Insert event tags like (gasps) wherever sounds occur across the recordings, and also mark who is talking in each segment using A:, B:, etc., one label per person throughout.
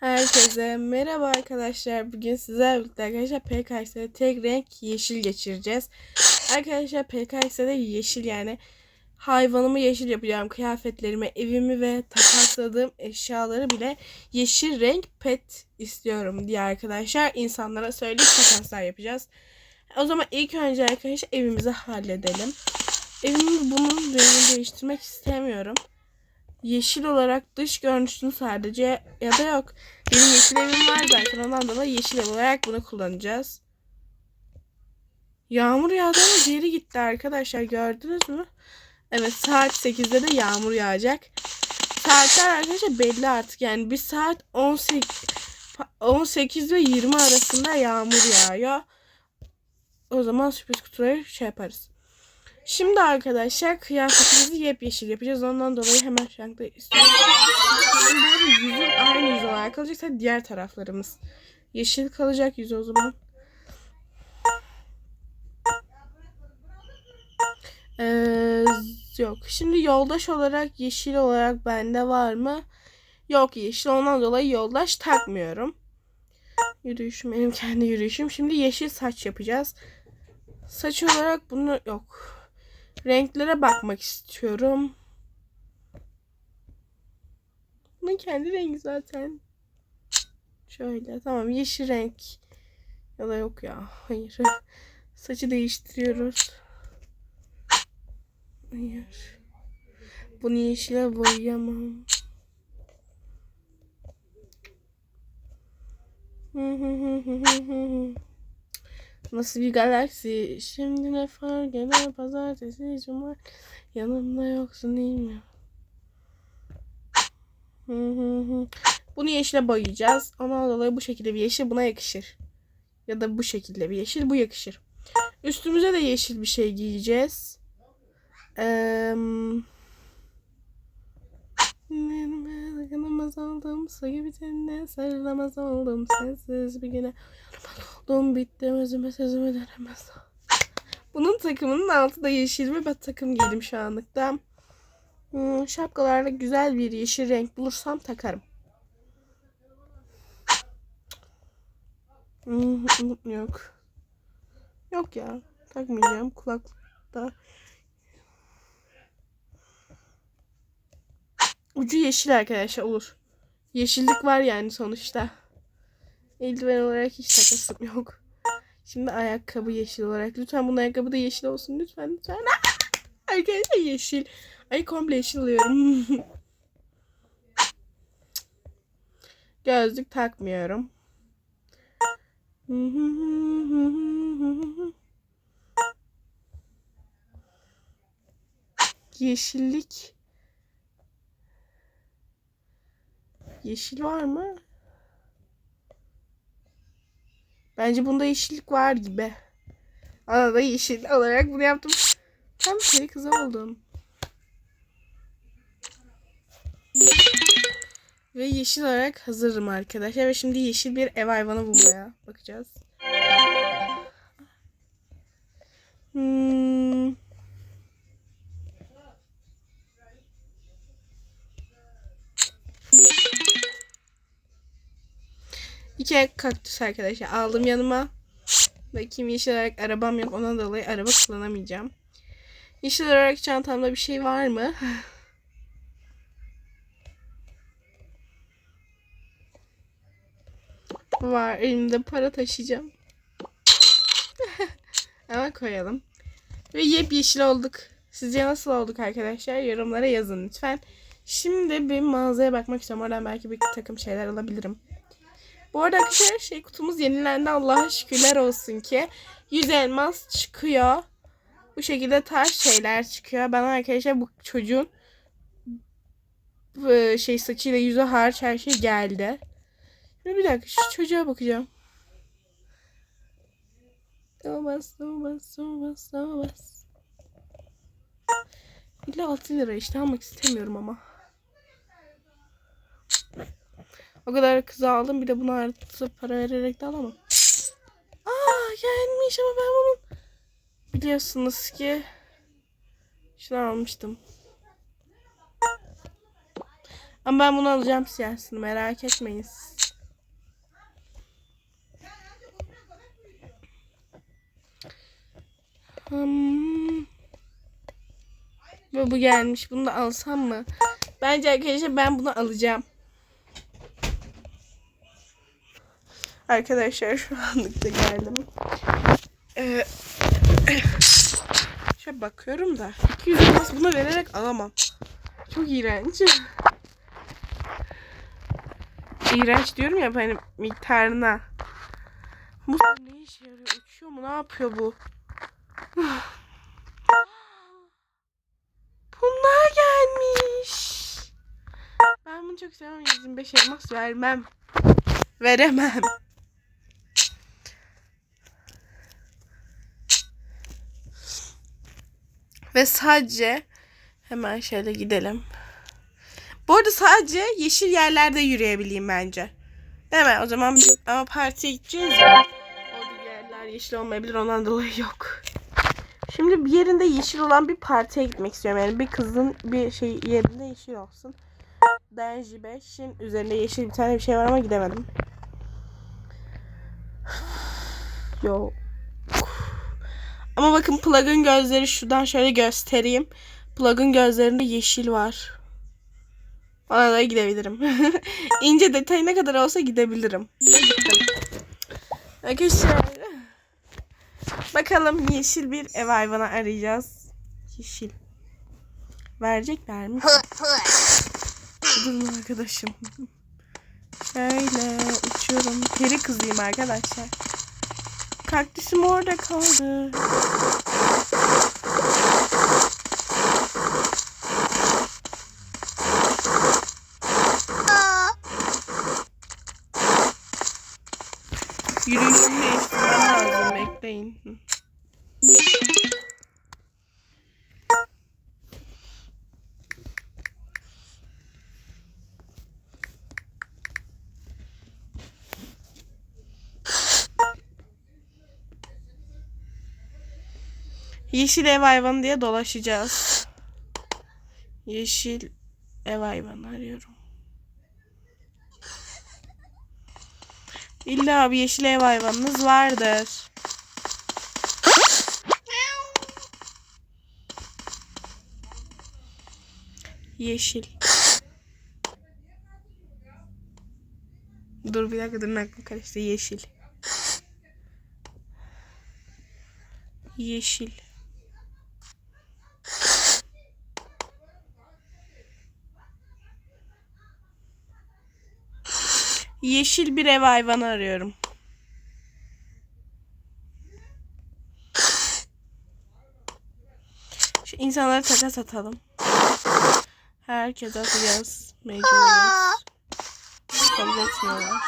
A: Herkese merhaba arkadaşlar. Bugün sizlerle birlikte arkadaşlar PKX'de tek renk yeşil geçireceğiz. Arkadaşlar PKX'de yeşil yani hayvanımı yeşil yapacağım. Kıyafetlerimi, evimi ve takasladığım eşyaları bile yeşil renk pet istiyorum diye arkadaşlar insanlara söyleyip takaslar yapacağız. O zaman ilk önce arkadaşlar evimizi halledelim. Evimi bunun rengini değiştirmek istemiyorum yeşil olarak dış görünüşünü sadece ya da yok. Benim yeşil evim var zaten ondan dolayı yeşil ev olarak bunu kullanacağız. Yağmur yağdı ama geri gitti arkadaşlar gördünüz mü? Evet saat 8'de de yağmur yağacak. Saatler arkadaşlar belli artık yani bir saat 18 18 ve 20 arasında yağmur yağıyor. O zaman sürpriz kutuları şey yaparız. Şimdi arkadaşlar kıyafetimizi yepyeşil yapacağız. Ondan dolayı hemen anda istiyorum. Yüzün aynı yüz olarak kalacaksa diğer taraflarımız. Yeşil kalacak yüz o zaman. Ee, yok. Şimdi yoldaş olarak yeşil olarak bende var mı? Yok yeşil. Ondan dolayı yoldaş takmıyorum. Yürüyüşüm benim kendi yürüyüşüm. Şimdi yeşil saç yapacağız. Saç olarak bunu yok. Renklere bakmak istiyorum. Bunun kendi rengi zaten. Şöyle tamam yeşil renk. Ya da yok ya. Hayır. (laughs) Saçı değiştiriyoruz. Hayır. Bunu yeşile boyayamam. Nasıl bir galaksi? Şimdi ne fark eder? Pazartesi, cuma yanımda yoksun değil mi? Bunu yeşile boyayacağız. Ondan dolayı bu şekilde bir yeşil buna yakışır. Ya da bu şekilde bir yeşil bu yakışır. Üstümüze de yeşil bir şey giyeceğiz. Eee... Yanamaz oldum sayı bitene sarılamaz oldum sensiz bir güne oldum bittim özüme sözüme dönemez. Bunun takımının altı da yeşil ve ben takım giydim şu anlıkta. Hmm, şapkalarla güzel bir yeşil renk bulursam takarım. Hmm, yok. Yok ya. Takmayacağım. Kulaklıkta Ucu yeşil arkadaşlar olur. Yeşillik var yani sonuçta. Eldiven olarak hiç takasım yok. Şimdi ayakkabı yeşil olarak. Lütfen bunun ayakkabı da yeşil olsun. Lütfen lütfen. Arkadaşlar yeşil. Ay komple yeşil alıyorum. (laughs) Gözlük takmıyorum. Yeşillik Yeşil var mı? Bence bunda yeşillik var gibi. Ana da yeşil olarak bunu yaptım. Tam peri kızı oldum. Ve yeşil olarak hazırım arkadaşlar. Ve şimdi yeşil bir ev hayvanı bulmaya bakacağız. İki kaktüs arkadaşlar aldım yanıma. Bakayım yeşil olarak arabam yok. Ondan dolayı araba kullanamayacağım. Yeşil olarak çantamda bir şey var mı? (sighs) var. Elimde para taşıyacağım. (laughs) Ama koyalım. Ve yepyeşil olduk. Sizce nasıl olduk arkadaşlar? Yorumlara yazın lütfen. Şimdi bir mağazaya bakmak istiyorum. Oradan belki bir takım şeyler alabilirim. Bu arada arkadaşlar şey kutumuz yenilendi. Allah'a şükürler olsun ki. 100 elmas çıkıyor. Bu şekilde tarz şeyler çıkıyor. Bana arkadaşlar bu çocuğun şey saçıyla yüzü hariç her şey geldi. Şimdi bir dakika şu çocuğa bakacağım. Thomas, Thomas, Thomas, Thomas. İlla 6 lira işte almak istemiyorum ama. O kadar kız aldım bir de buna artı para vererek de alamam. Aa gelmiş ama ben bunun biliyorsunuz ki şunu almıştım. Ama ben bunu alacağım siyahsını merak etmeyin. Hmm. Bu gelmiş. Bunu da alsam mı? Bence arkadaşlar ben bunu alacağım. Arkadaşlar şu anlıkta geldim. Ee, şöyle bakıyorum da 200 elmas buna vererek alamam. Çok iğrenç. İğrenç diyorum ya hani miktarına. Bu ne işe yarıyor? Uçuyor mu? Ne yapıyor bu? Bunlar gelmiş. Ben bunu çok sevmem. 125 elmas vermem. Veremem. Ve sadece hemen şöyle gidelim. Bu arada sadece yeşil yerlerde yürüyebileyim bence. Değil mi? O zaman ama partiye gideceğiz ya. Orada yerler yeşil olmayabilir ondan dolayı yok. Şimdi bir yerinde yeşil olan bir partiye gitmek istiyorum. Yani bir kızın bir şey yerinde yeşil olsun. Denji 5'in üzerinde yeşil bir tane bir şey var ama gidemedim. (sighs) Yok. Ama bakın plug'ın gözleri şuradan şöyle göstereyim. Plug'ın gözlerinde yeşil var. Ona da gidebilirim. (laughs) İnce detay ne kadar olsa gidebilirim. Arkadaşlar. Bakalım yeşil bir ev hayvanı arayacağız. Yeşil. Verecekler mi? Durun arkadaşım. Şöyle uçuyorum. Peri kızıyım arkadaşlar. Kaktüsüm orada kaldı. Yürüyüşümü değiştirmem lazım. Bekleyin. Yeşil ev hayvanı diye dolaşacağız. Yeşil ev hayvanı arıyorum. İlla bir yeşil ev hayvanınız vardır. Yeşil. Dur bir dakika dur aklım karıştı. Yeşil. Yeşil. Yeşil bir ev hayvanı arıyorum. Şu insanlara takas atalım. Herkese atacağız. Mecburuz. Kabul etmiyorlar.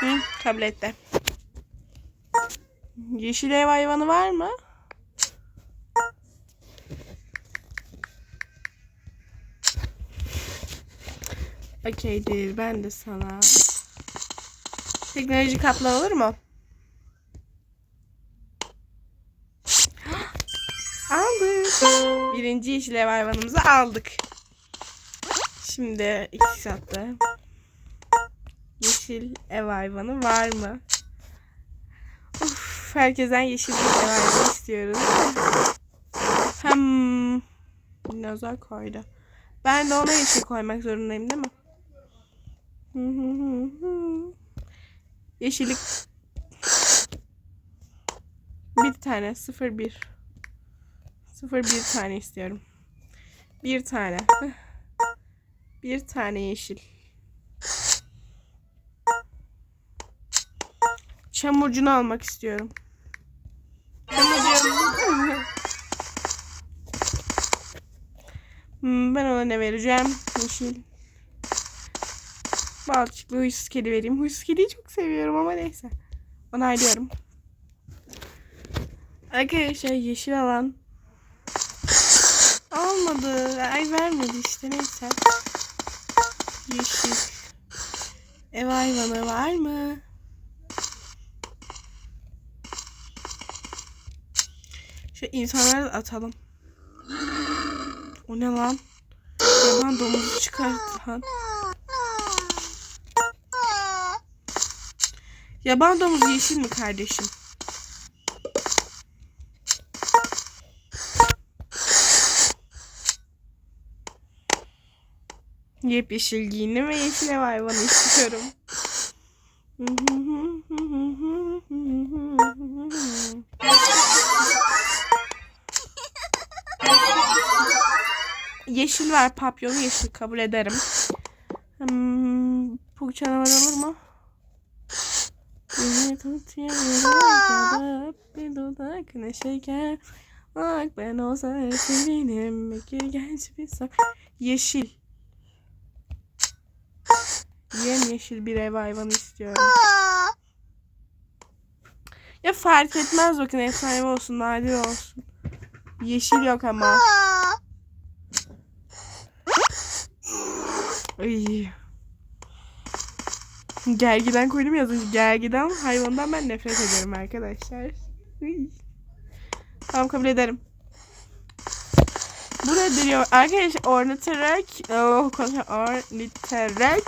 A: Hı, kabul etti. Yeşil ev hayvanı var mı? Okeydir. Ben de sana. Teknoloji kaplı olur mu? (gasps) Aldık. Birinci yeşil ev hayvanımızı aldık. Şimdi iki sattı. Yeşil ev hayvanı var mı? Uf, herkesten yeşil bir ev hayvanı istiyoruz. Hem dinozor koydu. Ben de ona yeşil koymak zorundayım değil mi? Yeşillik bir tane sıfır bir sıfır bir tane istiyorum. Bir tane. Bir tane yeşil. Çamurcunu almak istiyorum. Hmm, ben ona ne vereceğim? Yeşil. Balçıklı huysuz kedi vereyim. Huysuz kediyi çok seviyorum ama neyse. Onaylıyorum. Arkadaşlar yeşil alan. Almadı. Ay vermedi işte neyse. Yeşil. Ev hayvanı var mı? Şu insanları da atalım. O ne lan? Yaban domuzu çıkartan. Yaban domuzu yeşil mi kardeşim? Yepyeşil giyindim ve yeşil ev hayvanı istiyorum. Yeşil var papyonu yeşil kabul ederim. Hmm, bu canavar olur mu? Beni tut yanına bir dudakına şeker. Bak ben olsa sevinirim. Bir genç bir sak. Yeşil. Yem yeşil bir ev hayvanı istiyorum. Ya fark etmez bakın efsane olsun nadir olsun. Yeşil yok ama. Ay. Gergiden koydum yazınca. Gergiden hayvandan ben nefret ederim arkadaşlar. Tamam kabul ederim. Bu ne diyor? Arkadaşlar orniterek oh, orniterek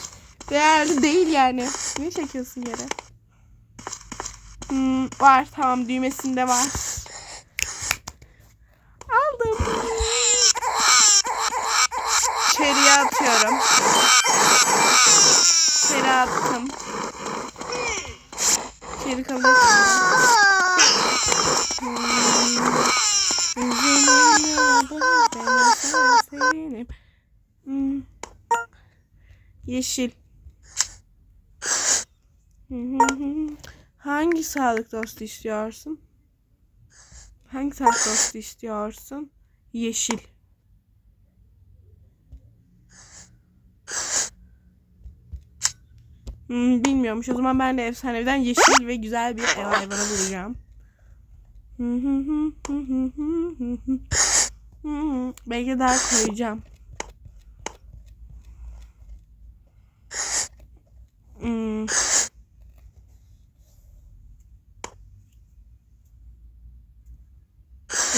A: değerli değil yani. Ne çekiyorsun yere? Hmm, var tamam düğmesinde var. Aldım. İçeriye atıyorum. İçeri attım. İçeri kabul etmiyorum. Hmm. Hmm. Yeşil. Hı. Hangi sağlık dostu istiyorsun? Hangi sağlık dostu istiyorsun? Yeşil. Hmm, bilmiyormuş. O zaman ben de efsaneviden yeşil ve güzel bir ev hayvanı bulacağım. Belki daha koyacağım. Hmm.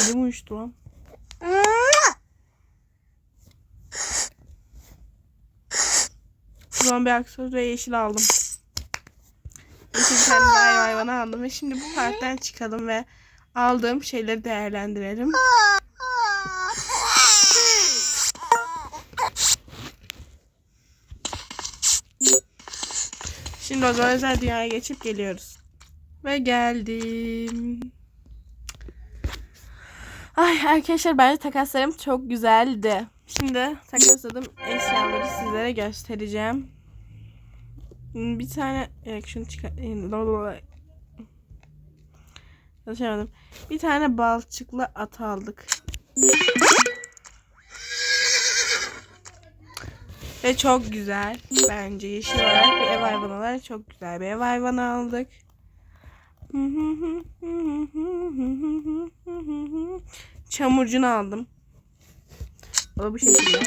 A: Elim uyuştu lan. Zombi aksöz ve yeşil aldım. Yeşil ev hayvanı aldım ve şimdi bu parktan çıkalım ve aldığım şeyleri değerlendirelim. Şimdi o zaman özel dünyaya geçip geliyoruz. Ve geldim. Ay arkadaşlar bence takaslarım çok güzeldi. Şimdi takasladığım eşyaları sizlere göstereceğim. Bir tane evet, şunu çıkar. Çalışamadım. Bir tane balçıklı at aldık. Ve çok güzel. Bence yeşil olarak bir ev hayvanı olarak çok güzel bir ev hayvanı aldık. Çamurcunu aldım. O bu şekilde.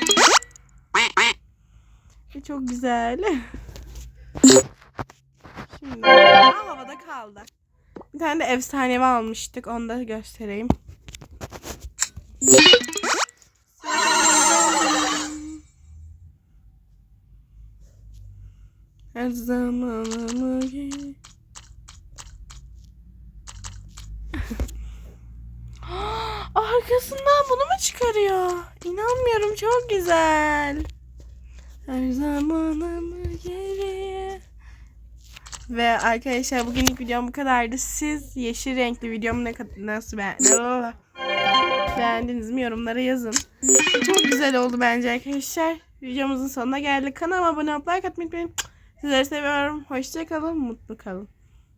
A: Ve çok güzel. (laughs) Şimdi havada kaldı. Bir tane de efsanevi almıştık. Onu da göstereyim. Her zamanımı gel- Arkasından bunu mu çıkarıyor? İnanmıyorum çok güzel. Her zamanımı geriye. Ve arkadaşlar bugünlük videom bu kadardı. Siz yeşil renkli videomu ne nasıl beğendiniz? (laughs) Beğendiniz mi? Yorumlara yazın. Çok güzel oldu bence arkadaşlar. Videomuzun sonuna geldik. Kanalıma abone olup like atmayı unutmayın. Sizleri seviyorum. Hoşçakalın. Mutlu kalın.